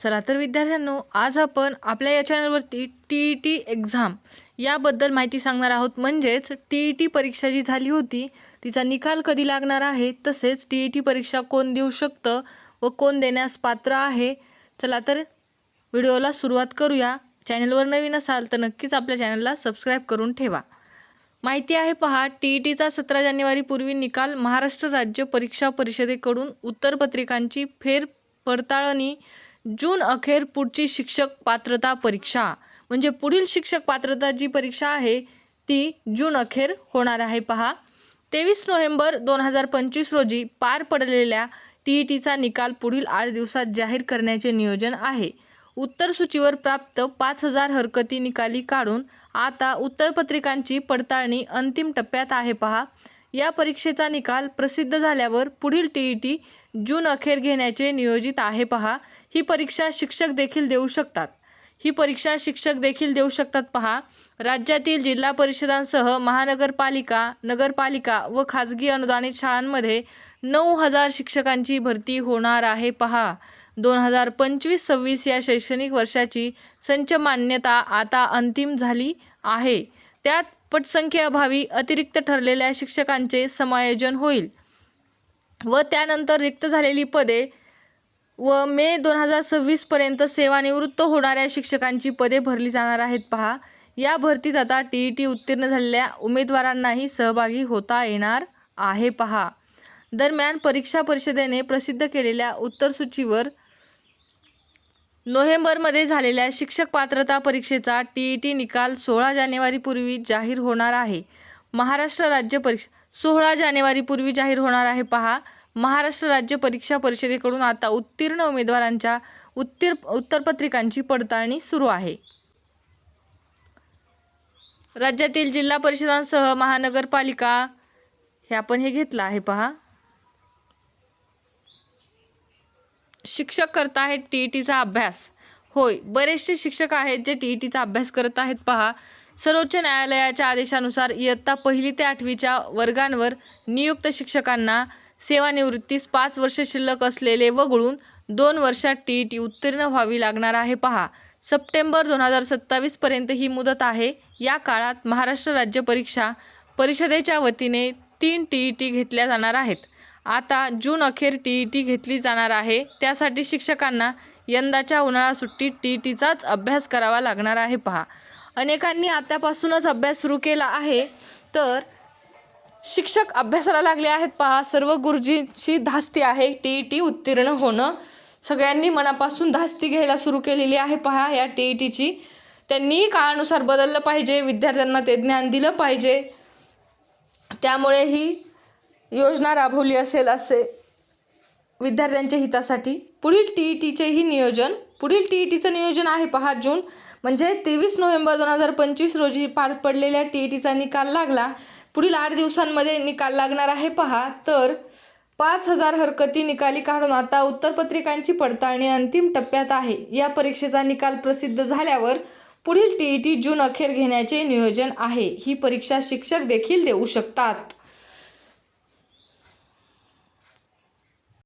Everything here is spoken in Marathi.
चला तर विद्यार्थ्यांनो आज आपण आपल्या या चॅनलवरती टी ई टी एक्झाम याबद्दल माहिती सांगणार आहोत. म्हणजेच टी ई टी परीक्षा जी झाली होती तिचा निकाल कधी लागणार आहे तसेच टी ई टी परीक्षा कोण देऊ शकतं व कोण देण्यास पात्र आहे चला तर व्हिडिओला सुरुवात करूया. चॅनलवर नवीन असाल तर नक्कीच आपल्या चॅनलला सबस्क्राईब करून ठेवा. माहिती आहे पहा टी ई टीचा सतरा जानेवारीपूर्वी निकाल महाराष्ट्र राज्य परीक्षा परिषदेकडून उत्तरपत्रिकांची फेर पडताळणी जून अखेर पुढची शिक्षक पात्रता परीक्षा. म्हणजे पुढील शिक्षक पात्रता जी परीक्षा आहे ती जून अखेर होणार आहे पहा. तेवीस नोव्हेंबर दोन हजार पंचवीस रोजी पार पडलेल्या टी ई टीचा निकाल पुढील आठ दिवसात जाहीर करण्याचे नियोजन आहे. उत्तर सूचीवर प्राप्त पाच हजार हरकती निकाली काढून आता उत्तरपत्रिकांची पडताळणी अंतिम टप्प्यात आहे पहा. या परीक्षेचा निकाल प्रसिद्ध झाल्यावर पुढील टी ई टी जून अखेर घेण्याचे नियोजित आहे पहा. ही परीक्षा शिक्षक देखील देऊ शकतात. ही परीक्षा शिक्षक देखील देऊ शकतात पहा. राज्यातील जिल्हा परिषदांसह महानगरपालिका नगरपालिका व खाजगी अनुदानित शाळांमध्ये नऊ हजार शिक्षकांची भरती होणार आहे पहा. दोन हजार पंचवीस सव्वीस या शैक्षणिक वर्षाची संच मान्यता आता अंतिम झाली आहे. त्यात पटसंख्येअभावी अतिरिक्त ठरलेल्या शिक्षकांचे समायोजन होईल. व त्यानंतर रिक्त झालेली पदे व मे दोन हजार सव्वीसपर्यंत सेवानिवृत्त होणाऱ्या शिक्षकांची पदे भरली जाणार आहेत पहा. या भरतीत आता टी ई टी उत्तीर्ण झालेल्या उमेदवारांनाही सहभागी होता येणार आहे पहा. दरम्यान परीक्षा परिषदेने प्रसिद्ध केलेल्या उत्तरसूचीवर नोव्हेंबरमध्ये झालेल्या शिक्षक पात्रता परीक्षेचा टी ई टी निकाल सोळा जानेवारीपूर्वी जाहीर होणार आहे. महाराष्ट्र राज्य परीक्षा सोळा जानेवारीपूर्वी जाहीर होणार आहे पहा. महाराष्ट्र राज्य परीक्षा परिषदेकडून आता उत्तीर्ण उमेदवारांच्या उत्तीर उत्तरपत्रिकांची पडताळणी सुरू आहे. राज्यातील जिल्हा परिषदांसह महानगरपालिका हे आपण हे घेतलं आहे पहा. शिक्षक करत आहेत टी ई टीचा अभ्यास. होय बरेचसे शिक्षक आहेत जे टी ई टीचा अभ्यास करत आहेत. पहा सर्वोच्च न्यायालयाच्या आदेशानुसार इयत्ता पहिली ते आठवीच्या वर्गांवर नियुक्त शिक्षकांना सेवानिवृत्तीस पाच वर्ष शिल्लक असलेले वगळून दोन वर्षात टी ई टी उत्तीर्ण व्हावी लागणार आहे. पहा सप्टेंबर दोन हजार सत्तावीसपर्यंत ही मुदत आहे. या काळात महाराष्ट्र राज्य परीक्षा परिषदेच्या वतीने तीन टी ई टी घेतल्या जाणार आहेत. आता जून अखेर टी ई टी घेतली जाणार आहे. त्यासाठी शिक्षकांना यंदाच्या उन्हाळा सुट्टीत टी ई टीचाच अभ्यास करावा लागणार आहे पहा. अनेकांनी आतापासूनच अभ्यास सुरू केला आहे तर शिक्षक अभ्यासाला लागले आहेत पहा. सर्व गुरुजींची धास्ती आहे टी ई टी उत्तीर्ण होणं. सगळ्यांनी मनापासून धास्ती घ्यायला सुरू केलेली आहे पहा या टी ई टीची. त्यांनीही काळानुसार बदललं पाहिजे विद्यार्थ्यांना ते ज्ञान दिलं पाहिजे. त्यामुळे ही योजना राबवली असेल असे विद्यार्थ्यांच्या हितासाठी. पुढील टी ई टीचेही नियोजन पुढील टी ई टीचं नियोजन आहे पहा जून. म्हणजे तेवीस नोव्हेंबर दोन हजार पंचवीस रोजी पार पडलेल्या टी ई टीचा निकाल लागला. पुढील आठ दिवसांमध्ये निकाल लागणार आहे पहा. तर पाच हजार हरकती निकाली काढून आता उत्तरपत्रिकांची पडताळणी अंतिम टप्प्यात आहे. या परीक्षेचा निकाल प्रसिद्ध झाल्यावर पुढील टी ई टी जून अखेर घेण्याचे नियोजन आहे. ही परीक्षा शिक्षक देखील देऊ शकतात.